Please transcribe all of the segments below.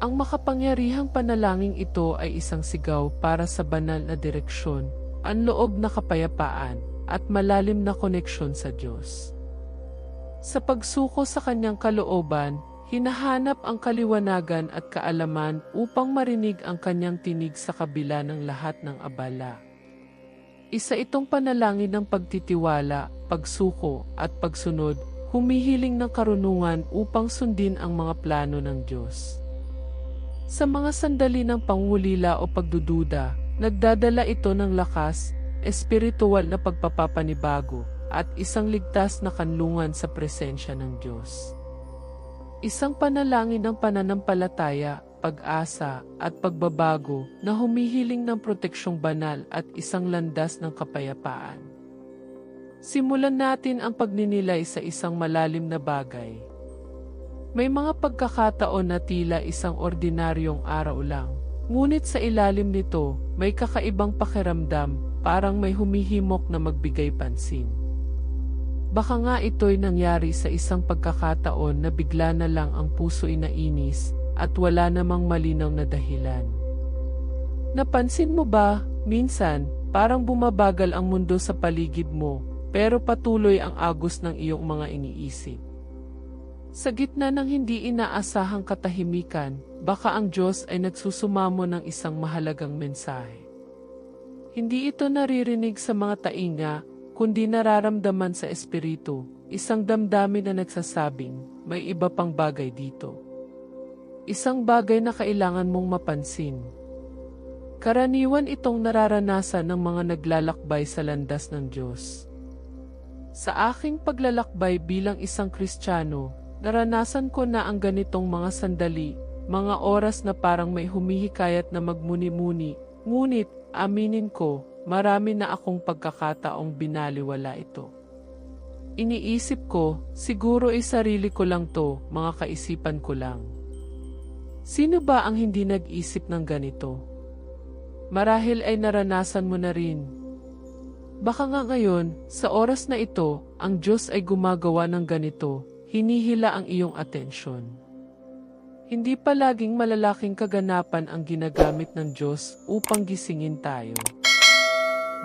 Ang makapangyarihang panalangin ito ay isang sigaw para sa banal na direksyon, ang loob na kapayapaan, at malalim na koneksyon sa Diyos. Sa pagsuko sa kanyang kalooban, hinahanap ang kaliwanagan at kaalaman upang marinig ang kanyang tinig sa kabila ng lahat ng abala. Isa itong panalangin ng pagtitiwala, pagsuko, at pagsunod, humihiling ng karunungan upang sundin ang mga plano ng Diyos. Sa mga sandali ng pangulila o pagdududa, nagdadala ito ng lakas, espiritual na pagpapapanibago, at isang ligtas na kanlungan sa presensya ng Diyos. Isang panalangin ng pananampalataya, pag-asa, at pagbabago na humihiling ng proteksyong banal at isang landas ng kapayapaan. Simulan natin ang pagninilay sa isang malalim na bagay. May mga pagkakataon na tila isang ordinaryong araw lang. Ngunit sa ilalim nito, may kakaibang pakiramdam, parang may humihimok na magbigay pansin. Baka nga ito'y nangyari sa isang pagkakataon na bigla na lang ang puso'y nainis at wala namang malinaw na dahilan. Napansin mo ba, minsan, parang bumabagal ang mundo sa paligid mo, pero patuloy ang agos ng iyong mga iniisip. Sa gitna ng hindi inaasahang katahimikan, baka ang Diyos ay nagsusumamo ng isang mahalagang mensahe. Hindi ito naririnig sa mga tainga, kundi nararamdaman sa espiritu, isang damdamin na nagsasabing, may iba pang bagay dito. Isang bagay na kailangan mong mapansin. Karaniwan itong nararanasan ng mga naglalakbay sa landas ng Diyos. Sa aking paglalakbay bilang isang Kristiyano, Naranasan ko na ang ganitong mga sandali, mga oras na parang may humihikayat na magmuni-muni, ngunit, aminin ko, marami na akong pagkakataong binaliwala ito. Iniisip ko, siguro ay sarili ko lang to, mga kaisipan ko lang. Sino ba ang hindi nag-isip ng ganito? Marahil ay naranasan mo na rin. Baka nga ngayon, sa oras na ito, ang Diyos ay gumagawa ng ganito, hinihila ang iyong atensyon. Hindi palaging malalaking kaganapan ang ginagamit ng Diyos upang gisingin tayo.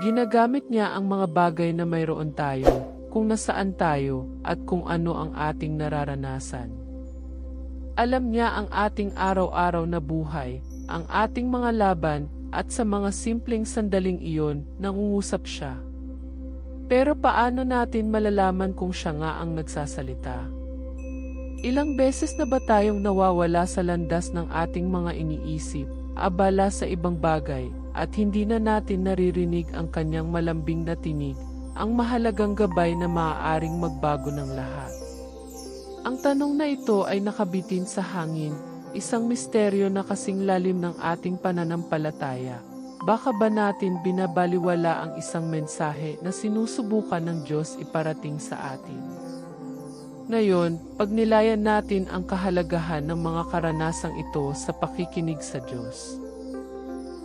Ginagamit niya ang mga bagay na mayroon tayo, kung nasaan tayo, at kung ano ang ating nararanasan. Alam niya ang ating araw-araw na buhay, ang ating mga laban, at sa mga simpleng sandaling iyon, nangungusap siya. Pero paano natin malalaman kung siya nga ang nagsasalita? Ilang beses na ba tayong nawawala sa landas ng ating mga iniisip, abala sa ibang bagay, at hindi na natin naririnig ang kanyang malambing na tinig, ang mahalagang gabay na maaaring magbago ng lahat. Ang tanong na ito ay nakabitin sa hangin, isang misteryo na kasing lalim ng ating pananampalataya. Baka ba natin binabaliwala ang isang mensahe na sinusubukan ng Diyos iparating sa atin? Ngayon, pagnilayan natin ang kahalagahan ng mga karanasang ito sa pakikinig sa Diyos.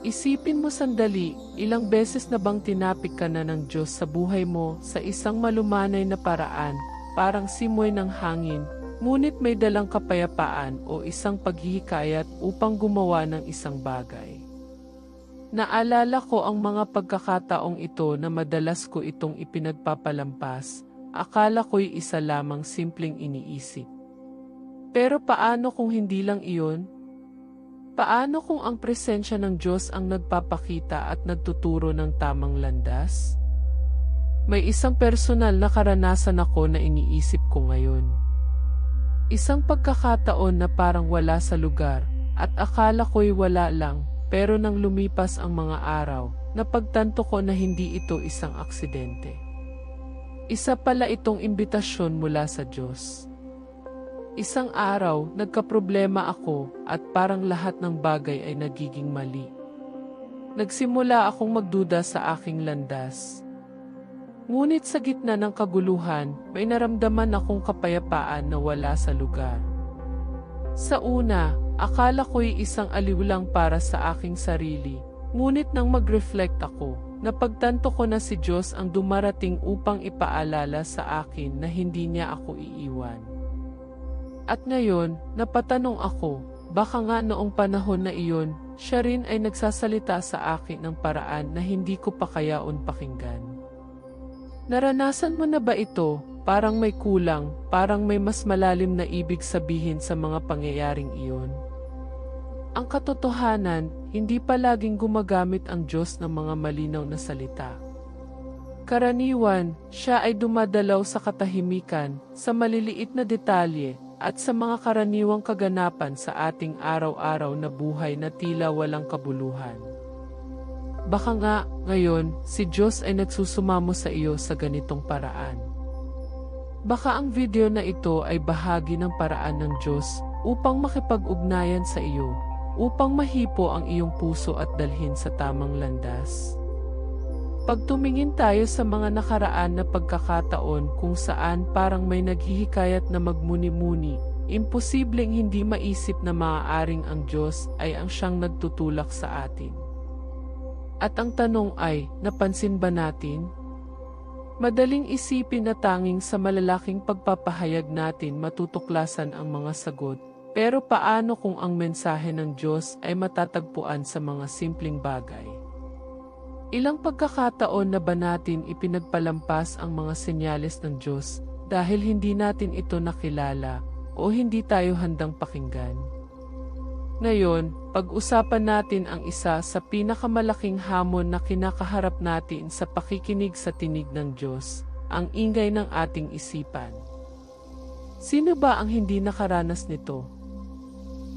Isipin mo sandali, ilang beses na bang tinapik ka na ng Diyos sa buhay mo sa isang malumanay na paraan, parang simoy ng hangin, ngunit may dalang kapayapaan o isang paghihikayat upang gumawa ng isang bagay. Naalala ko ang mga pagkakataong ito na madalas ko itong ipinagpapalampas, Akala ko'y isa lamang simpleng iniisip. Pero paano kung hindi lang iyon? Paano kung ang presensya ng Diyos ang nagpapakita at nagtuturo ng tamang landas? May isang personal na karanasan ako na iniisip ko ngayon. Isang pagkakataon na parang wala sa lugar at akala ko'y wala lang pero nang lumipas ang mga araw, napagtanto ko na hindi ito isang aksidente. Isa pala itong imbitasyon mula sa Diyos. Isang araw, nagkaproblema ako at parang lahat ng bagay ay nagiging mali. Nagsimula akong magduda sa aking landas. Ngunit sa gitna ng kaguluhan, may naramdaman akong kapayapaan na wala sa lugar. Sa una, akala ko'y isang aliw lang para sa aking sarili, ngunit nang mag-reflect ako, Napagtanto ko na si Diyos ang dumarating upang ipaalala sa akin na hindi niya ako iiwan. At ngayon, napatanong ako, Baka nga noong panahon na iyon, siya rin ay nagsasalita sa akin ng paraan na hindi ko pa kayaon pakinggan. Naranasan mo na ba ito? Parang may kulang, parang may mas malalim na ibig sabihin sa mga pangyayaring iyon. Ang katotohanan, hindi palaging gumagamit ang Diyos ng mga malinaw na salita. Karaniwan, siya ay dumadalaw sa katahimikan, sa maliliit na detalye, at sa mga karaniwang kaganapan sa ating araw-araw na buhay na tila walang kabuluhan. Baka nga, ngayon, si Diyos ay nagsusumamo sa iyo sa ganitong paraan. Baka ang video na ito ay bahagi ng paraan ng Diyos upang makipag-ugnayan sa iyo, upang mahipo ang iyong puso at dalhin sa tamang landas. Pag tumingin tayo sa mga nakaraan na pagkakataon kung saan parang may naghihikayat na magmuni-muni, imposibleng hindi maisip na maaaring ang Diyos ay ang siyang nagtutulak sa atin. At ang tanong ay, napansin ba natin? Madaling isipin na tanging sa malalaking pagpapahayag natin matutuklasan ang mga sagot, pero paano kung ang mensahe ng Diyos ay matatagpuan sa mga simpleng bagay? Ilang pagkakataon na ba natin ipinagpalampas ang mga senyales ng Diyos dahil hindi natin ito nakilala o hindi tayo handang pakinggan? Ngayon, pag-usapan natin ang isa sa pinakamalaking hamon na kinakaharap natin sa pakikinig sa tinig ng Diyos, ang ingay ng ating isipan. Sino ba ang hindi nakaranas nito?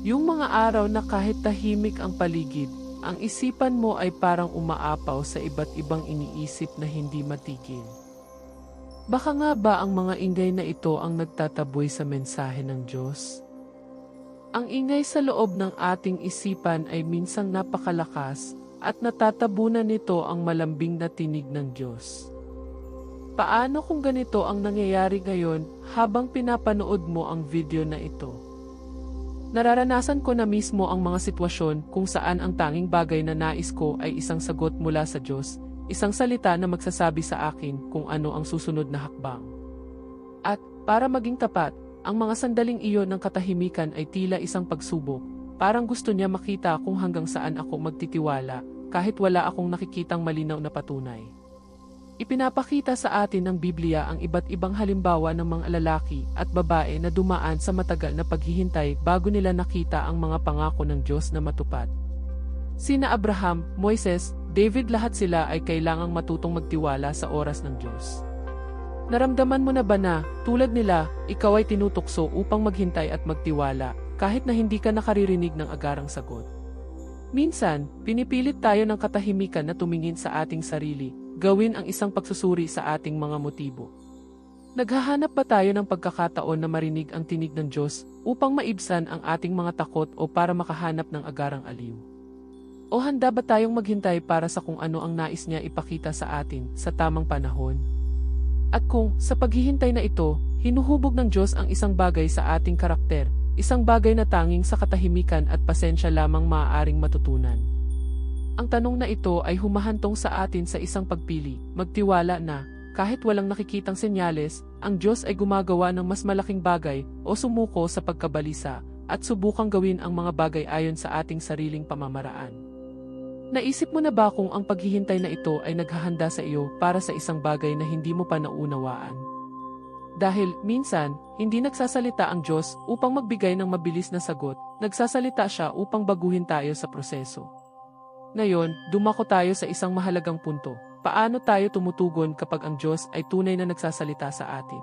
Yung mga araw na kahit tahimik ang paligid, ang isipan mo ay parang umaapaw sa iba't ibang iniisip na hindi matigil. Baka nga ba ang mga ingay na ito ang nagtataboy sa mensahe ng Diyos? Ang ingay sa loob ng ating isipan ay minsang napakalakas at natatabunan nito ang malambing na tinig ng Diyos. Paano kung ganito ang nangyayari ngayon habang pinapanood mo ang video na ito? Nararanasan ko na mismo ang mga sitwasyon kung saan ang tanging bagay na nais ko ay isang sagot mula sa Diyos, isang salita na magsasabi sa akin kung ano ang susunod na hakbang. At, para maging tapat, ang mga sandaling iyon ng katahimikan ay tila isang pagsubok, parang gusto niya makita kung hanggang saan ako magtitiwala, kahit wala akong nakikitang malinaw na patunay. Ipinapakita sa atin ng Biblia ang iba't ibang halimbawa ng mga lalaki at babae na dumaan sa matagal na paghihintay bago nila nakita ang mga pangako ng Diyos na matupad. Sina Abraham, Moises, David lahat sila ay kailangang matutong magtiwala sa oras ng Diyos. Naramdaman mo na ba na, tulad nila, ikaw ay tinutukso upang maghintay at magtiwala, kahit na hindi ka nakaririnig ng agarang sagot? Minsan, pinipilit tayo ng katahimikan na tumingin sa ating sarili, gawin ang isang pagsusuri sa ating mga motibo. Naghahanap ba tayo ng pagkakataon na marinig ang tinig ng Diyos upang maibsan ang ating mga takot o para makahanap ng agarang aliw? O handa ba tayong maghintay para sa kung ano ang nais niya ipakita sa atin sa tamang panahon? At kung, sa paghihintay na ito, hinuhubog ng Diyos ang isang bagay sa ating karakter, isang bagay na tanging sa katahimikan at pasensya lamang maaaring matutunan. Ang tanong na ito ay humahantong sa atin sa isang pagpili, magtiwala na, kahit walang nakikitang senyales, ang Diyos ay gumagawa ng mas malaking bagay o sumuko sa pagkabalisa at subukang gawin ang mga bagay ayon sa ating sariling pamamaraan. Naisip mo na ba kung ang paghihintay na ito ay naghahanda sa iyo para sa isang bagay na hindi mo pa naunawaan? Dahil, minsan, hindi nagsasalita ang Diyos upang magbigay ng mabilis na sagot, nagsasalita siya upang baguhin tayo sa proseso. Ngayon, dumako tayo sa isang mahalagang punto. Paano tayo tumutugon kapag ang Diyos ay tunay na nagsasalita sa atin?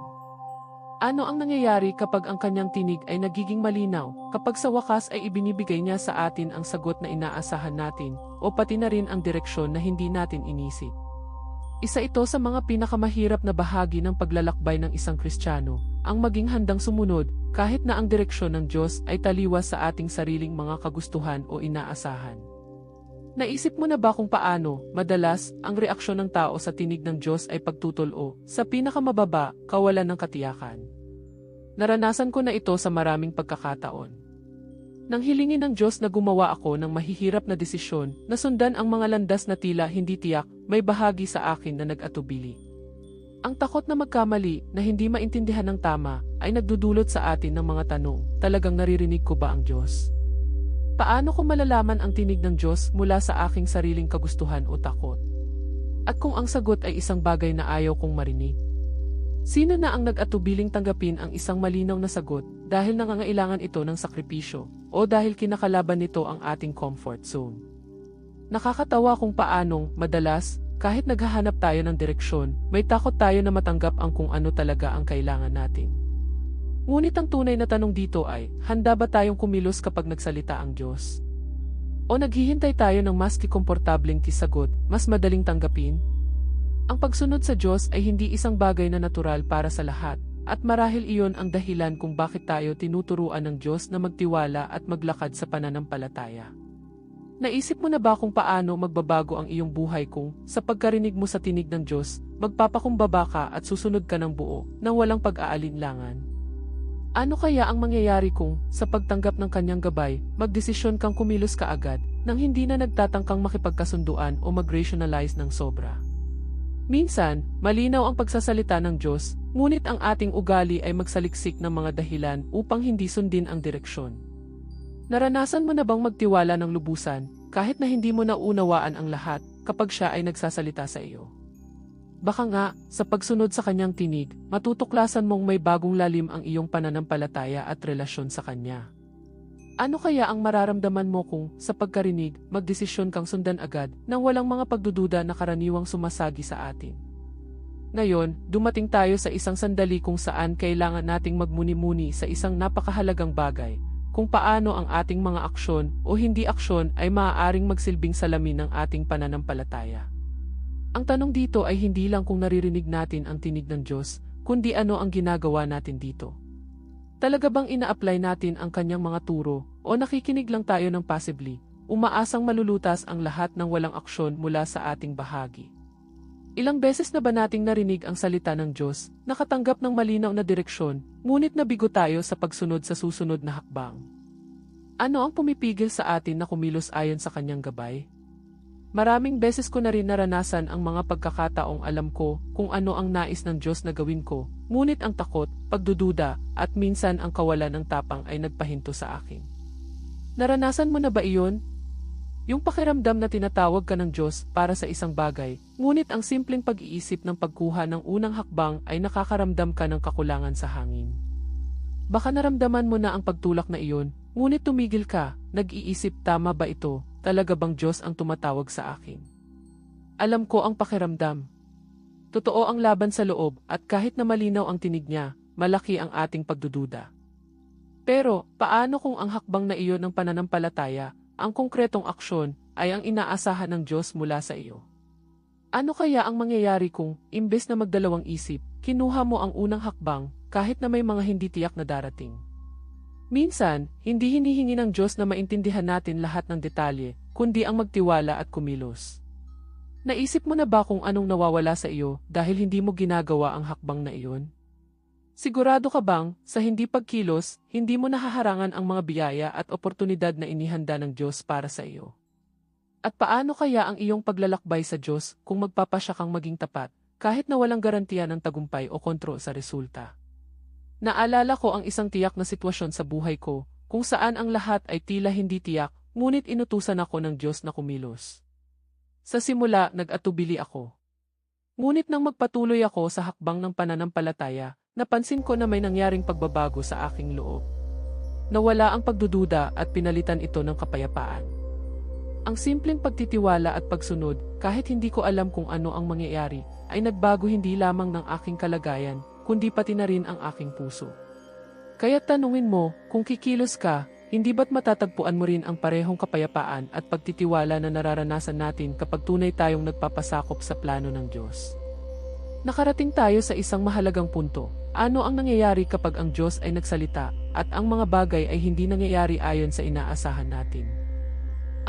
Ano ang nangyayari kapag ang kanyang tinig ay nagiging malinaw, kapag sa wakas ay ibinibigay niya sa atin ang sagot na inaasahan natin, o pati na rin ang direksyon na hindi natin inisip? Isa ito sa mga pinakamahirap na bahagi ng paglalakbay ng isang Kristiyano, ang maging handang sumunod kahit na ang direksyon ng Diyos ay taliwas sa ating sariling mga kagustuhan o inaasahan. Naisip mo na ba kung paano, madalas, ang reaksyon ng tao sa tinig ng Diyos ay pagtutol o, sa pinakamababa, kawalan ng katiyakan? Naranasan ko na ito sa maraming pagkakataon. Nang hilingin ng Diyos na gumawa ako ng mahihirap na desisyon na sundan ang mga landas na tila hindi tiyak, may bahagi sa akin na nag-atubili. Ang takot na magkamali na hindi maintindihan ng tama ay nagdudulot sa atin ng mga tanong, talagang naririnig ko ba ang Diyos? Paano ko malalaman ang tinig ng Diyos mula sa aking sariling kagustuhan o takot? At kung ang sagot ay isang bagay na ayaw kong marinig? Sino na ang nag-atubiling tanggapin ang isang malinaw na sagot dahil nangangailangan ito ng sakripisyo o dahil kinakalaban nito ang ating comfort zone? Nakakatawa kung paanong, madalas, kahit naghahanap tayo ng direksyon, may takot tayo na matanggap ang kung ano talaga ang kailangan natin. Ngunit ang tunay na tanong dito ay, handa ba tayong kumilos kapag nagsalita ang Diyos? O naghihintay tayo ng mas kikomportableng kisagot, mas madaling tanggapin? Ang pagsunod sa Diyos ay hindi isang bagay na natural para sa lahat, at marahil iyon ang dahilan kung bakit tayo tinuturuan ng Diyos na magtiwala at maglakad sa pananampalataya. Naisip mo na ba kung paano magbabago ang iyong buhay kung, sa pagkarinig mo sa tinig ng Diyos, magpapakumbaba ka at susunod ka ng buo, nang walang pag-aalinlangan? Ano kaya ang mangyayari kung, sa pagtanggap ng kanyang gabay, magdesisyon kang kumilos ka agad, nang hindi na nagtatangkang makipagkasunduan o mag-rationalize ng sobra? Minsan, malinaw ang pagsasalita ng Diyos, ngunit ang ating ugali ay magsaliksik ng mga dahilan upang hindi sundin ang direksyon. Naranasan mo na bang magtiwala ng lubusan, kahit na hindi mo naunawaan ang lahat, kapag siya ay nagsasalita sa iyo? Baka nga, sa pagsunod sa kanyang tinig, matutuklasan mong may bagong lalim ang iyong pananampalataya at relasyon sa kanya. Ano kaya ang mararamdaman mo kung, sa pagkarinig, magdesisyon kang sundan agad nang walang mga pagdududa na karaniwang sumasagi sa atin? Ngayon, dumating tayo sa isang sandali kung saan kailangan nating magmuni-muni sa isang napakahalagang bagay, kung paano ang ating mga aksyon o hindi aksyon ay maaaring magsilbing salamin ng ating pananampalataya. Ang tanong dito ay hindi lang kung naririnig natin ang tinig ng Diyos, kundi ano ang ginagawa natin dito. Talaga bang ina-apply natin ang kanyang mga turo, o nakikinig lang tayo ng passively, umaasang malulutas ang lahat ng walang aksyon mula sa ating bahagi? Ilang beses na ba nating narinig ang salita ng Diyos, nakatanggap ng malinaw na direksyon, ngunit nabigo tayo sa pagsunod sa susunod na hakbang? Ano ang pumipigil sa atin na kumilos ayon sa kanyang gabay? Maraming beses ko na rin naranasan ang mga pagkakataong alam ko kung ano ang nais ng Diyos na gawin ko, ngunit ang takot, pagdududa, at minsan ang kawalan ng tapang ay nagpahinto sa akin. Naranasan mo na ba iyon? Yung pakiramdam na tinatawag ka ng Diyos para sa isang bagay, ngunit ang simpleng pag-iisip ng pagkuha ng unang hakbang ay nakakaramdam ka ng kakulangan sa hangin. Baka naramdaman mo na ang pagtulak na iyon, ngunit tumigil ka, nag-iisip tama ba ito, talaga bang Diyos ang tumatawag sa akin? Alam ko ang pakiramdam. Totoo ang laban sa loob at kahit na malinaw ang tinig niya, malaki ang ating pagdududa. Pero, paano kung ang hakbang na iyon ng pananampalataya, ang konkretong aksyon, ay ang inaasahan ng Diyos mula sa iyo? Ano kaya ang mangyayari kung, imbes na magdalawang isip, kinuha mo ang unang hakbang, kahit na may mga hindi tiyak na darating? Minsan, hindi hinihingi ng Diyos na maintindihan natin lahat ng detalye, kundi ang magtiwala at kumilos. Naisip mo na ba kung anong nawawala sa iyo dahil hindi mo ginagawa ang hakbang na iyon? Sigurado ka bang, sa hindi pagkilos, hindi mo nahaharangan ang mga biyaya at oportunidad na inihanda ng Diyos para sa iyo? At paano kaya ang iyong paglalakbay sa Diyos kung magpapasya kang maging tapat, kahit na walang garantiya ng tagumpay o kontrol sa resulta? Naalala ko ang isang tiyak na sitwasyon sa buhay ko, kung saan ang lahat ay tila hindi tiyak, ngunit inutusan ako ng Diyos na kumilos. Sa simula, nag-atubili ako. Ngunit nang magpatuloy ako sa hakbang ng pananampalataya, napansin ko na may nangyaring pagbabago sa aking loob. Nawala ang pagdududa at pinalitan ito ng kapayapaan. Ang simpleng pagtitiwala at pagsunod, kahit hindi ko alam kung ano ang mangyayari, ay nagbago hindi lamang ng aking kalagayan, kundi pati na rin ang aking puso. Kaya tanungin mo, kung kikilos ka, hindi ba't matatagpuan mo rin ang parehong kapayapaan at pagtitiwala na nararanasan natin kapag tunay tayong nagpapasakop sa plano ng Diyos? Nakarating tayo sa isang mahalagang punto. Ano ang nangyayari kapag ang Diyos ay nagsalita at ang mga bagay ay hindi nangyayari ayon sa inaasahan natin?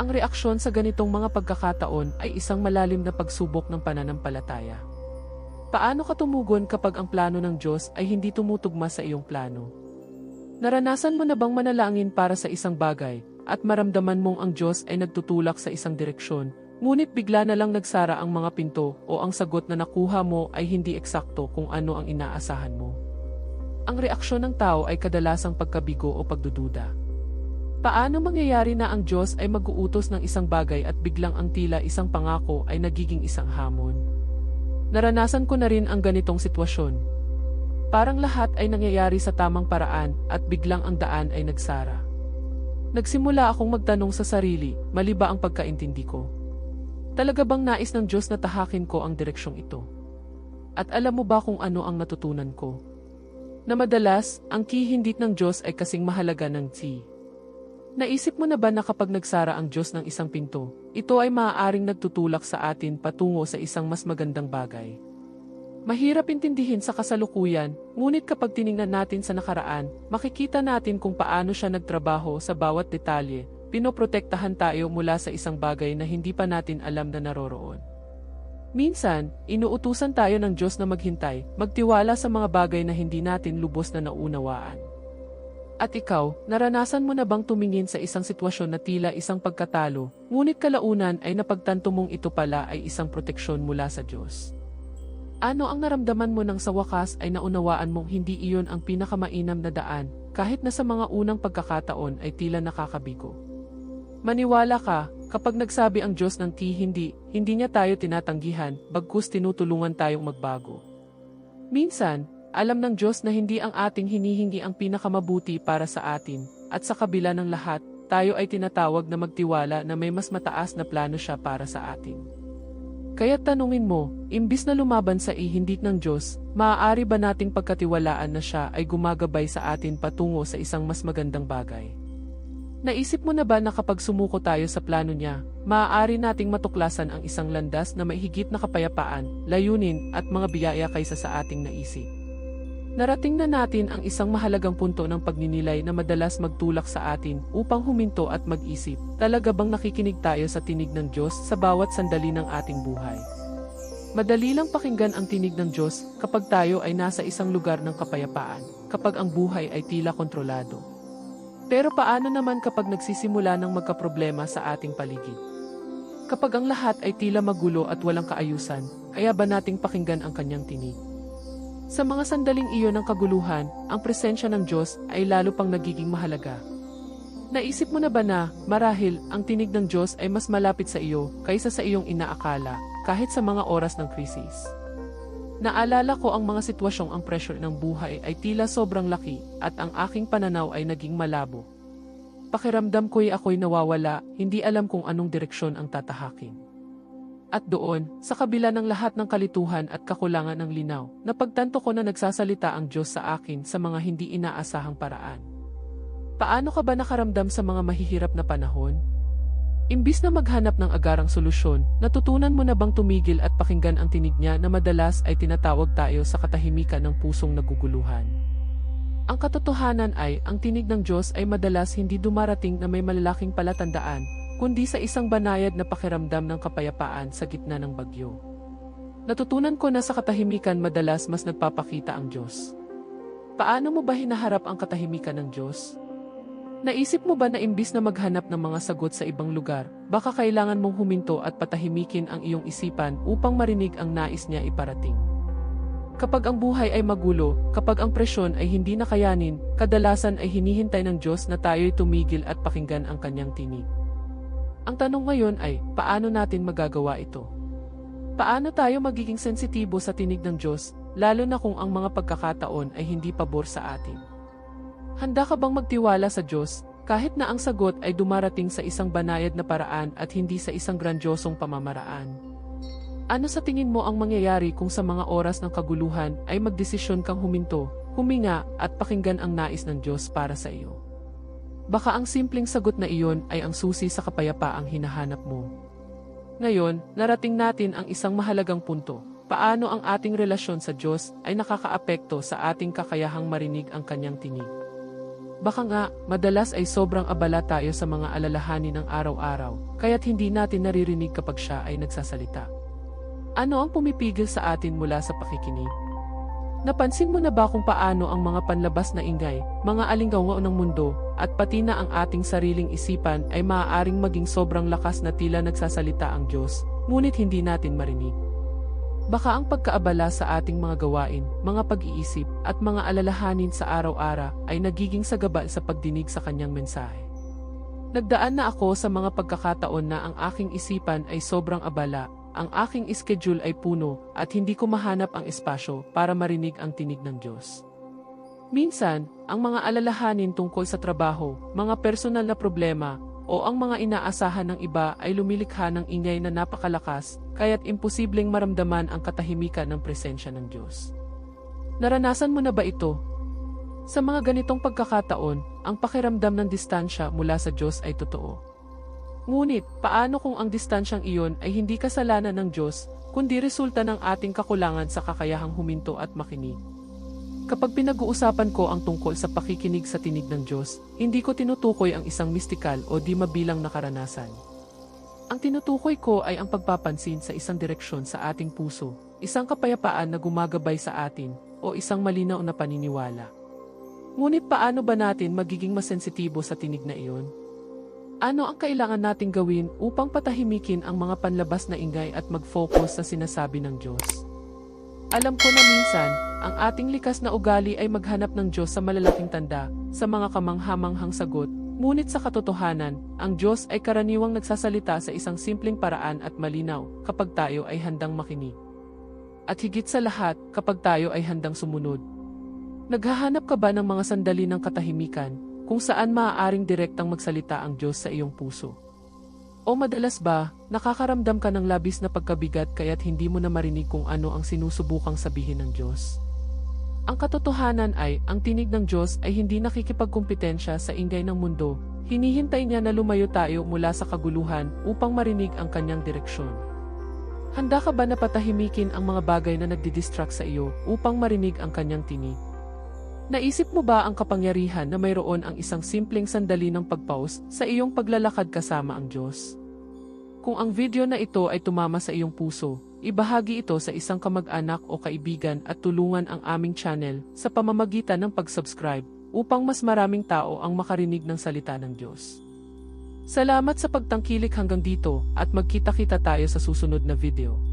Ang reaksyon sa ganitong mga pagkakataon ay isang malalim na pagsubok ng pananampalataya. Paano ka tumugon kapag ang plano ng Diyos ay hindi tumutugma sa iyong plano? Naranasan mo na bang manalangin para sa isang bagay, at maramdaman mong ang Diyos ay nagtutulak sa isang direksyon, ngunit bigla na lang nagsara ang mga pinto o ang sagot na nakuha mo ay hindi eksakto kung ano ang inaasahan mo? Ang reaksyon ng tao ay kadalasang pagkabigo o pagdududa. Paano mangyayari na ang Diyos ay mag-uutos ng isang bagay at biglang ang tila isang pangako ay nagiging isang hamon? Naranasan ko na rin ang ganitong sitwasyon. Parang lahat ay nangyayari sa tamang paraan at biglang ang daan ay nagsara. Nagsimula akong magtanong sa sarili, mali ba ang pagkaintindi ko? Talaga bang nais ng Diyos na tahakin ko ang direksyong ito? At alam mo ba kung ano ang natutunan ko? Na madalas, ang kihindit ng Diyos ay kasing mahalaga ng T. Naisip mo na ba na kapag nagsara ang Diyos ng isang pinto, ito ay maaaring nagtutulak sa atin patungo sa isang mas magandang bagay? Mahirap intindihin sa kasalukuyan, ngunit kapag tiningnan natin sa nakaraan, makikita natin kung paano siya nagtrabaho sa bawat detalye, pinoprotektahan tayo mula sa isang bagay na hindi pa natin alam na naroroon. Minsan, inuutusan tayo ng Diyos na maghintay, magtiwala sa mga bagay na hindi natin lubos na naunawaan. At ikaw, naranasan mo na bang tumingin sa isang sitwasyon na tila isang pagkatalo, ngunit kalaunan ay napagtanto mong ito pala ay isang proteksyon mula sa Diyos? Ano ang naramdaman mo nang sa wakas ay naunawaan mong hindi iyon ang pinakamainam na daan, kahit na sa mga unang pagkakataon ay tila nakakabigo? Maniwala ka, kapag nagsabi ang Diyos ng ti hindi, hindi niya tayo tinatanggihan, bagkus tinutulungan tayong magbago. Minsan, alam ng Diyos na hindi ang ating hinihingi ang pinakamabuti para sa atin, at sa kabila ng lahat, tayo ay tinatawag na magtiwala na may mas mataas na plano siya para sa atin. Kaya tanungin mo, imbis na lumaban sa ihindik ng Diyos, maaari ba nating pagkatiwalaan na siya ay gumagabay sa atin patungo sa isang mas magandang bagay? Naisip mo na ba na kapag sumuko tayo sa plano niya, maaari nating matuklasan ang isang landas na may higit na kapayapaan, layunin at mga biyaya kaysa sa ating naisip? Narating na natin ang isang mahalagang punto ng pagninilay na madalas magtulak sa atin upang huminto at mag-isip. Talaga bang nakikinig tayo sa tinig ng Diyos sa bawat sandali ng ating buhay? Madali lang pakinggan ang tinig ng Diyos kapag tayo ay nasa isang lugar ng kapayapaan, kapag ang buhay ay tila kontrolado. Pero paano naman kapag nagsisimula ng magkaproblema sa ating paligid? Kapag ang lahat ay tila magulo at walang kaayusan, kaya ba nating pakinggan ang kanyang tinig? Sa mga sandaling iyon ng kaguluhan, ang presensya ng Diyos ay lalo pang nagiging mahalaga. Naisip mo na ba na, marahil, ang tinig ng Diyos ay mas malapit sa iyo kaysa sa iyong inaakala, kahit sa mga oras ng krisis? Naalala ko ang mga sitwasyong ang pressure ng buhay ay tila sobrang laki at ang aking pananaw ay naging malabo. Pakiramdam ko'y ako'y nawawala, hindi alam kung anong direksyon ang tatahakin. At doon, sa kabila ng lahat ng kalituhan at kakulangan ng linaw, napagtanto ko na nagsasalita ang Diyos sa akin sa mga hindi inaasahang paraan. Paano ka ba nakaramdam sa mga mahihirap na panahon? Imbis na maghanap ng agarang solusyon, natutunan mo na bang tumigil at pakinggan ang tinig niya na madalas ay tinatawag tayo sa katahimikan ng pusong naguguluhan? Ang katotohanan ay, ang tinig ng Diyos ay madalas hindi dumarating na may malalaking palatandaan, kundi sa isang banayad na pakiramdam ng kapayapaan sa gitna ng bagyo. Natutunan ko na sa katahimikan madalas mas nagpapakita ang Diyos. Paano mo ba hinaharap ang katahimikan ng Diyos? Naisip mo ba na imbis na maghanap ng mga sagot sa ibang lugar, baka kailangan mong huminto at patahimikin ang iyong isipan upang marinig ang nais niya iparating? Kapag ang buhay ay magulo, kapag ang presyon ay hindi nakayanin, kadalasan ay hinihintay ng Diyos na tayo'y tumigil at pakinggan ang kanyang tinig. Ang tanong ngayon ay, paano natin magagawa ito? Paano tayo magiging sensitibo sa tinig ng Diyos, lalo na kung ang mga pagkakataon ay hindi pabor sa atin? Handa ka bang magtiwala sa Diyos, kahit na ang sagot ay dumarating sa isang banayad na paraan at hindi sa isang grandyosong pamamaraan? Ano sa tingin mo ang mangyayari kung sa mga oras ng kaguluhan ay magdesisyon kang huminto, huminga at pakinggan ang nais ng Diyos para sa iyo? Baka ang simpleng sagot na iyon ay ang susi sa kapayapaang hinahanap mo. Ngayon, narating natin ang isang mahalagang punto. Paano ang ating relasyon sa Diyos ay nakakaapekto sa ating kakayahang marinig ang kanyang tinig. Baka nga, madalas ay sobrang abala tayo sa mga alalahanin ng araw-araw, kaya't hindi natin naririnig kapag siya ay nagsasalita. Ano ang pumipigil sa atin mula sa pakikinig? Napansin mo na ba kung paano ang mga panlabas na ingay, mga alinggaw ng mundo, at pati na ang ating sariling isipan ay maaaring maging sobrang lakas na tila nagsasalita ang Diyos, ngunit hindi natin marinig? Baka ang pagkaabala sa ating mga gawain, mga pag-iisip, at mga alalahanin sa araw-ara ay nagiging sagabal sa pagdinig sa kanyang mensahe. Nagdaan na ako sa mga pagkakataon na ang aking isipan ay sobrang abala, ang aking schedule ay puno, at hindi ko mahanap ang espasyo para marinig ang tinig ng Diyos. Minsan, ang mga alalahanin tungkol sa trabaho, mga personal na problema, o ang mga inaasahan ng iba ay lumilikha ng ingay na napakalakas, kaya't imposibleng maramdaman ang katahimikan ng presensya ng Diyos. Naranasan mo na ba ito? Sa mga ganitong pagkakataon, ang pakiramdam ng distansya mula sa Diyos ay totoo. Ngunit, paano kung ang distansyang iyon ay hindi kasalanan ng Diyos, kundi resulta ng ating kakulangan sa kakayahang huminto at makinig? Kapag pinag-uusapan ko ang tungkol sa pakikinig sa tinig ng Diyos, hindi ko tinutukoy ang isang mistikal o di mabilang na karanasan. Ang tinutukoy ko ay ang pagpapansin sa isang direksyon sa ating puso, isang kapayapaan na gumagabay sa atin, o isang malinaw na paniniwala. Ngunit paano ba natin magiging masensitibo sa tinig na iyon? Ano ang kailangan nating gawin upang patahimikin ang mga panlabas na ingay at mag-focus sa sinasabi ng Diyos? Alam ko na minsan, ang ating likas na ugali ay maghanap ng Diyos sa malalaking tanda, sa mga kamanghamanghang sagot, ngunit sa katotohanan, ang Diyos ay karaniwang nagsasalita sa isang simpleng paraan at malinaw kapag tayo ay handang makinig. At higit sa lahat, kapag tayo ay handang sumunod. Naghahanap ka ba ng mga sandali ng katahimikan kung saan maaaring direktang magsalita ang Diyos sa iyong puso? O madalas ba, nakakaramdam ka ng labis na pagkabigat kaya't hindi mo na marinig kung ano ang sinusubukang sabihin ng Diyos? Ang katotohanan ay, ang tinig ng Diyos ay hindi nakikipagkumpetensya sa ingay ng mundo, hinihintay niya na lumayo tayo mula sa kaguluhan upang marinig ang kanyang direksyon. Handa ka ba na patahimikin ang mga bagay na nagdidistract sa iyo upang marinig ang kanyang tinig? Naisip mo ba ang kapangyarihan na mayroon ang isang simpleng sandali ng pagpaus sa iyong paglalakad kasama ang Diyos? Kung ang video na ito ay tumama sa iyong puso, ibahagi ito sa isang kamag-anak o kaibigan at tulungan ang aming channel sa pamamagitan ng pag-subscribe upang mas maraming tao ang makarinig ng salita ng Diyos. Salamat sa pagtangkilik hanggang dito at magkita-kita tayo sa susunod na video.